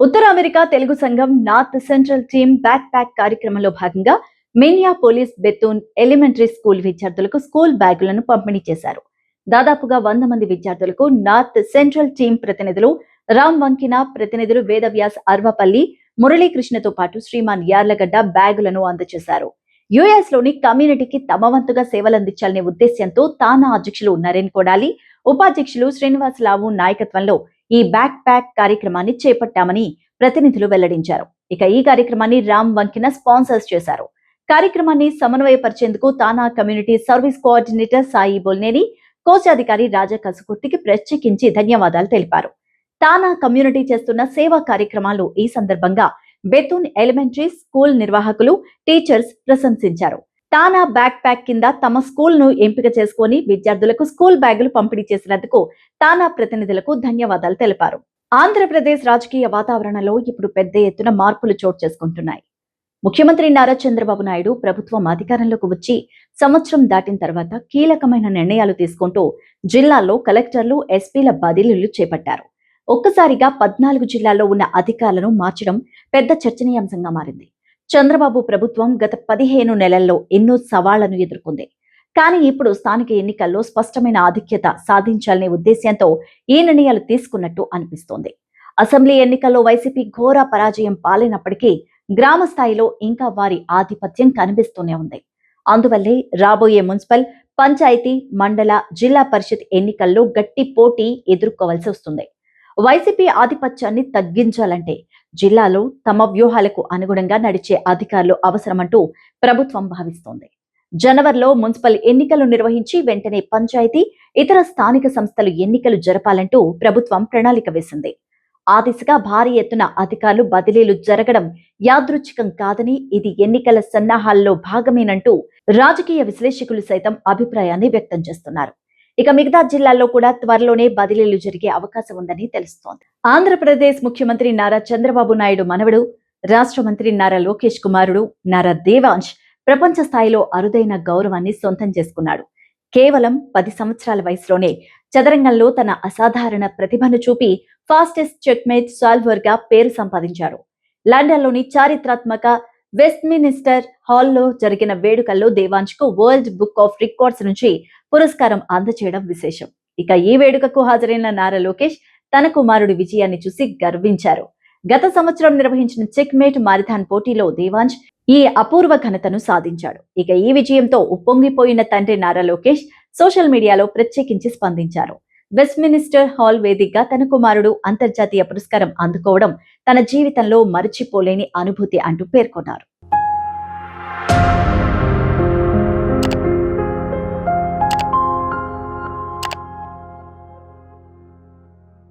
ఉత్తర America Telugu సంఘం north central team back pack కార్యక్రమంలో భాగంగా Minneapolis Bethune elementary school విద్యార్థులకు స్కూల్ బ్యాగులను పంపిణీ చేశారు. దాదాపుగా వంద మంది విద్యార్థులకు నార్త్ సెంట్రల్ టీమ్ ప్రతినిధులు రామ్ వంకిన ప్రతినిధులు వేదవ్యాస్ అర్వపల్లి మురళీకృష్ణతో పాటు శ్రీమాన్ యార్లగడ్డ బ్యాగులను అందజేశారు. యుఎస్లోని కమ్యూనిటీకి తమ వంతుగా సేవలందించాలనే ఉద్దేశ్యంతో తానా అధ్యక్షులు నరేన్ కొడాలి ఉపాధ్యక్షులు శ్రీనివాసరావు నాయకత్వంలో ఈ బ్యాక్ ప్యాక్ కార్యక్రమాన్ని చేపట్టామని ప్రతినిధులు వెల్లడించారు. ఇక ఈ కార్యక్రమాన్ని రామ్ వంకిన స్పాన్సర్స్ చేశారు. కార్యక్రమాన్ని సమన్వయపరిచేందుకు TANA community service coordinator Sai Bolneni కోశాధికారి రాజా కసుకుర్తికి ప్రత్యేకించి ధన్యవాదాలు తెలిపారు. తానా కమ్యూనిటీ చేస్తున్న సేవా కార్యక్రమాలు ఈ సందర్భంగా బెతూన్ ఎలిమెంటరీ స్కూల్ నిర్వాహకులు టీచర్స్ ప్రశంసించారు. తానా బ్యాక్ ప్యాక్ కింద తమ స్కూల్ను ఎంపిక చేసుకొని విద్యార్థులకు స్కూల్ బ్యాగులు పంపిణీ చేసినందుకు తానా ప్రతినిధులకు ధన్యవాదాలు తెలిపారు. ఆంధ్రప్రదేశ్ రాజకీయ వాతావరణంలో ఇప్పుడు పెద్ద ఎత్తున మార్పులు చోటు చేసుకుంటున్నాయి. ముఖ్యమంత్రి నారా చంద్రబాబు నాయుడు ప్రభుత్వం అధికారంలోకి వచ్చి సంవత్సరం దాటిన తర్వాత కీలకమైన నిర్ణయాలు తీసుకుంటూ జిల్లాల్లో కలెక్టర్లు ఎస్పీల బదిలీలు చేపట్టారు. ఒక్కసారిగా పద్నాలుగు జిల్లాల్లో ఉన్న అధికారులను మార్చడం పెద్ద చర్చనీయాంశంగా మారింది. చంద్రబాబు ప్రభుత్వం గత పదిహేను నెలల్లో ఎన్నో సవాళ్ళను ఎదుర్కొంది. కానీ ఇప్పుడు స్థానిక ఎన్నికల్లో స్పష్టమైన ఆధిక్యత సాధించాలనే ఉద్దేశ్యంతో ఈ నిర్ణయాలు తీసుకున్నట్టు అనిపిస్తోంది. అసెంబ్లీ ఎన్నికల్లో వైసీపీ ఘోర పరాజయం పాలైనప్పటికీ గ్రామ స్థాయిలో ఇంకా వారి ఆధిపత్యం కనిపిస్తూనే ఉంది. అందువల్లే రాబోయే మున్సిపల్ పంచాయతీ మండల జిల్లా పరిషత్ ఎన్నికల్లో గట్టి పోటీ ఎదుర్కోవాల్సి వస్తుంది. వైసీపీ ఆధిపత్యాన్ని తగ్గించాలంటే జిల్లాలో తమ వ్యూహాలకు అనుగుణంగా నడిచే అధికారులు అవసరమంటూ ప్రభుత్వం భావిస్తోంది. జనవరిలో మున్సిపల్ ఎన్నికలు నిర్వహించి వెంటనే పంచాయతీ ఇతర స్థానిక సంస్థలు ఎన్నికలు జరపాలంటూ ప్రభుత్వం ప్రణాళిక వేసింది. ఆ దిశగా భారీ ఎత్తున అధికారులు బదిలీలు జరగడం యాదృచ్ఛికం కాదని ఇది ఎన్నికల సన్నాహాల్లో భాగమేనంటూ రాజకీయ విశ్లేషకులు సైతం అభిప్రాయాన్ని వ్యక్తం చేస్తున్నారు. ఇక మిగతా జిల్లాల్లో కూడా త్వరలోనే బదిలీలు జరిగే అవకాశం ఉందని తెలుస్తోంది. ఆంధ్రప్రదేశ్ ముఖ్యమంత్రి నారా చంద్రబాబు నాయుడు మనవడు రాష్ట్ర మంత్రి నారా లోకేష్ కుమారుడు నారా దేవాంశ్ ప్రపంచ స్థాయిలో అరుదైన గౌరవాన్ని సొంతం చేసుకున్నాడు. కేవలం పది సంవత్సరాల వయసులోనే చదరంగంలో తన అసాధారణ ప్రతిభను చూపి ఫాస్టెస్ట్ చెక్మేట్ సాల్వర్గా పేరు సంపాదించారు. లండన్లోని చారిత్రాత్మక వెస్ట్మినిస్టర్ హాల్లో జరిగిన వేడుకల్లో దేవాంశ్కు వరల్డ్ బుక్ ఆఫ్ రికార్డ్స్ నుంచి పురస్కారం అందచేయడం విశేషం. ఇక ఈ వేడుకకు హాజరైన నారా లోకేష్ తన కుమారుడి విజయాన్ని చూసి గర్వించారు. గత సంవత్సరం నిర్వహించిన చెక్మేట్ మారిథాన్ పోటీలో దేవాంశ్ ఈ అపూర్వ ఘనతను సాధించాడు. ఇక ఈ విజయంతో ఉప్పొంగిపోయిన తండ్రి నారా లోకేష్ సోషల్ మీడియాలో ప్రత్యేకించి స్పందించారు. వెస్ట్మినిస్టర్ హాల్ వేదికగా తన కుమారుడు అంతర్జాతీయ పురస్కారం అందుకోవడం తన జీవితంలో మరచిపోలేని అనుభూతి అంటూ పేర్కొన్నారు.